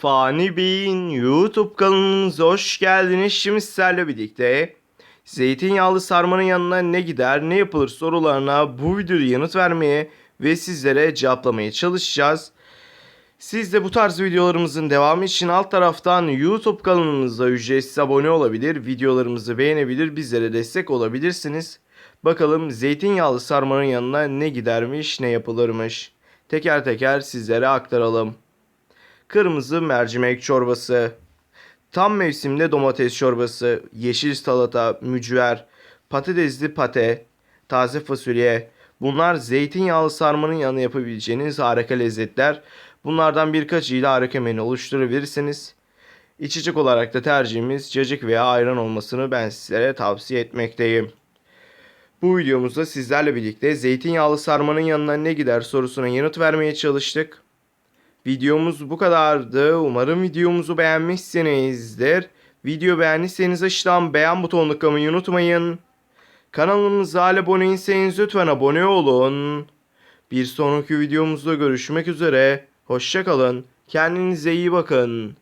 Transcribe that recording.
Fani Bey'in YouTube kanalımıza hoş geldiniz. Şimdi sizlerle birlikte zeytinyağlı sarmanın yanına ne gider, ne yapılır sorularına bu videoda yanıt vermeye ve sizlere cevaplamaya çalışacağız. Siz de bu tarz videolarımızın devamı için alt taraftan YouTube kanalımıza ücretsiz abone olabilir, videolarımızı beğenebilir, bizlere destek olabilirsiniz. Bakalım zeytinyağlı sarmanın yanına ne gidermiş, ne yapılırmış. Teker teker sizlere aktaralım. Kırmızı mercimek çorbası, tam mevsimde domates çorbası, yeşil salata, mücver, patatesli pate, taze fasulye. Bunlar zeytinyağlı sarmanın yanına yapabileceğiniz harika lezzetler. Bunlardan birkaçıyla harika menü oluşturabilirsiniz. İçecek olarak da tercihimiz cacık veya ayran olmasını ben sizlere tavsiye etmekteyim. Bu videomuzda sizlerle birlikte zeytinyağlı sarmanın yanına ne gider sorusuna yanıt vermeye çalıştık. Videomuz bu kadardı. Umarım videomuzu beğenmişsinizdir. Video beğendiyseniz aşağıdan beğen butonuna tıklamayı unutmayın. Kanalımıza abone değilseniz lütfen abone olun. Bir sonraki videomuzda görüşmek üzere. Hoşçakalın. Kendinize iyi bakın.